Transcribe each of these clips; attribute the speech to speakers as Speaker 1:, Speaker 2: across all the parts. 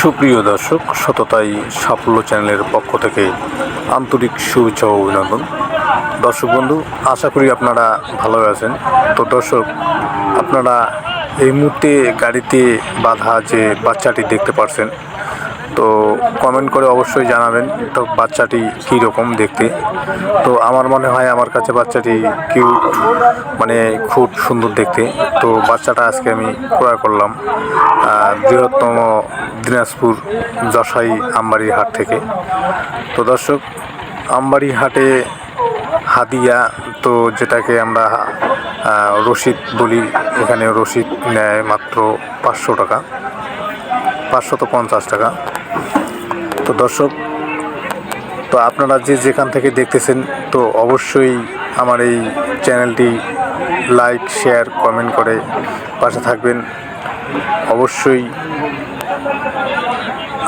Speaker 1: সুপ্রিয় দর্শক, সততাই সাফল্য চ্যানেলের পক্ষ থেকে আন্তরিক শুভেচ্ছা ও অভিনন্দন। দর্শক বন্ধু, আশা করি আপনারা ভালো আছেন। তো দর্শক, আপনারা এই মুহূর্তে গাড়িতে বাধা যে বাচ্চাটি দেখতে পারছেন তো কমেন্ট করে অবশ্যই জানাবেন তো বাচ্চাটি কী রকম দেখতে। তো আমার মনে হয় আমার কাছে বাচ্চাটি কিউট মানে খুব সুন্দর দেখতে। তো বাচ্চাটা আজকে আমি ক্রয় করলাম বৃহত্তম দিনাজপুর যশাই আমবাড়ি হাট থেকে। তো দর্শক আমবাড়ি হাটে হাদিয়া, তো যেটাকে আমরা রসিদ বলি, এখানে রসিদ নেয় মাত্র পাঁচশো টাকা, পাঁচশত পঞ্চাশ টাকা। তো দর্শক, তো আপনারা যে যেখান থেকে দেখতেছেন, তো অবশ্যই আমার এই চ্যানেলটি লাইক, শেয়ার, কমেন্ট করে পাশে থাকবেন। অবশ্যই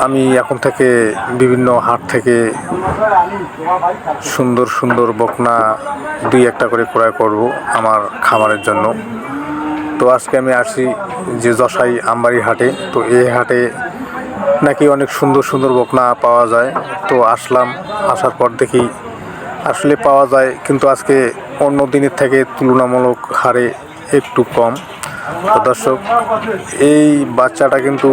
Speaker 1: আমি এখন থেকে বিভিন্ন হাট থেকে সুন্দর সুন্দর বকনা দুই একটা করে ক্রয় করব আমার খামারের জন্য। তো আজকে আমি আসি যে যশাই আমবাড়ি হাটে। তো এই হাটে নাকি অনেক সুন্দর সুন্দর বকনা পাওয়া যায়। তো আসলাম, আসার পর দেখি আসলে পাওয়া যায়, কিন্তু আজকে অন্য দিনের থেকে তুলনামূলক হারে একটু কম। তো দর্শক, এই বাচ্চাটা কিন্তু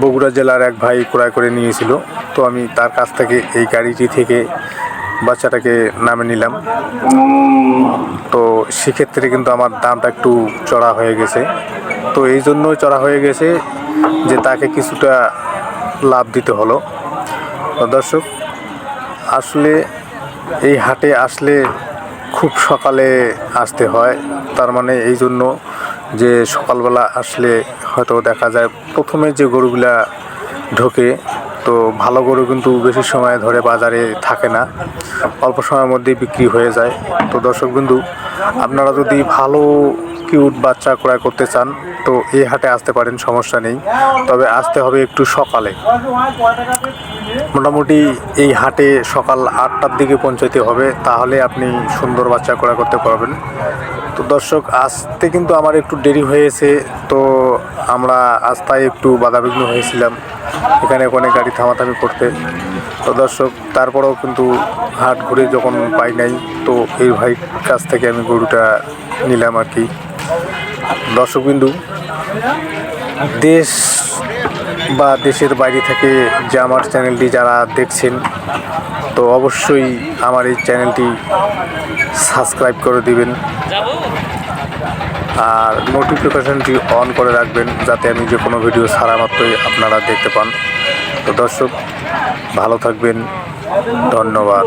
Speaker 1: বগুড়া জেলার এক ভাই ক্রয় করে নিয়েছিল। তো আমি তার কাছ থেকে এই গাড়িটি থেকে বাচ্চাটাকে নামে নিলাম। তো সেক্ষেত্রে কিন্তু আমার দামটা একটু চড়া হয়ে গেছে। তো এই জন্যই চড়া হয়ে গেছে। যে তাকে কিছুটা লাভ দিতে হলো। দর্শক, আসলে এই হাটে আসলে খুব সকালে আসতে হয়। তার মানে এই জন্য যে সকালবেলা আসলে হয়তো দেখা যায় প্রথমে যে গরুগুলা ঢোকে, তো ভালো গরু কিন্তু বেশি সময় ধরে বাজারে থাকে না। অল্প সময়ের মধ্যেই বিক্রি হয়ে যায়। তো দর্শক বিন্দু, আপনারা যদি ভালো কিউট বাচ্চা ক্রয় করতে চান, তো এই হাটে আসতে পারেন, সমস্যা নেই। তবে আসতে হবে একটু সকালে। মোটামুটি এই হাটে সকাল আটটার দিকে পৌঁছাতে হবে, তাহলে আপনি সুন্দর বাচ্চা ক্রয় করতে পারবেন। তো দর্শক, আসতে কিন্তু আমার একটু দেরি হয়েছে, তো আমরা আস্তায় একটু বাধাবিঘ্ন হয়েছিলাম, এখানে ওখানে গাড়ি থামাথামি করতে। তো দর্শক, তারপরেও কিন্তু হাট ঘুরে যখন পাই নাই, তো এই ভাই কাছ থেকে আমি গরুটা নিলাম আর কি। দর্শকবিন্দু, দেশ বা দেশের বাইরে থেকে যে আমার চ্যানেলটি যারা দেখছেন, তো অবশ্যই আমার এই চ্যানেলটি সাবস্ক্রাইব করে দিবেন। আর নোটিফিকেশনটি অন করে রাখবেন যাতে আমি যে কোনো ভিডিও ছাড়া মাত্রই আপনারা দেখতে পান। তো দর্শক, ভালো থাকবেন। ধন্যবাদ।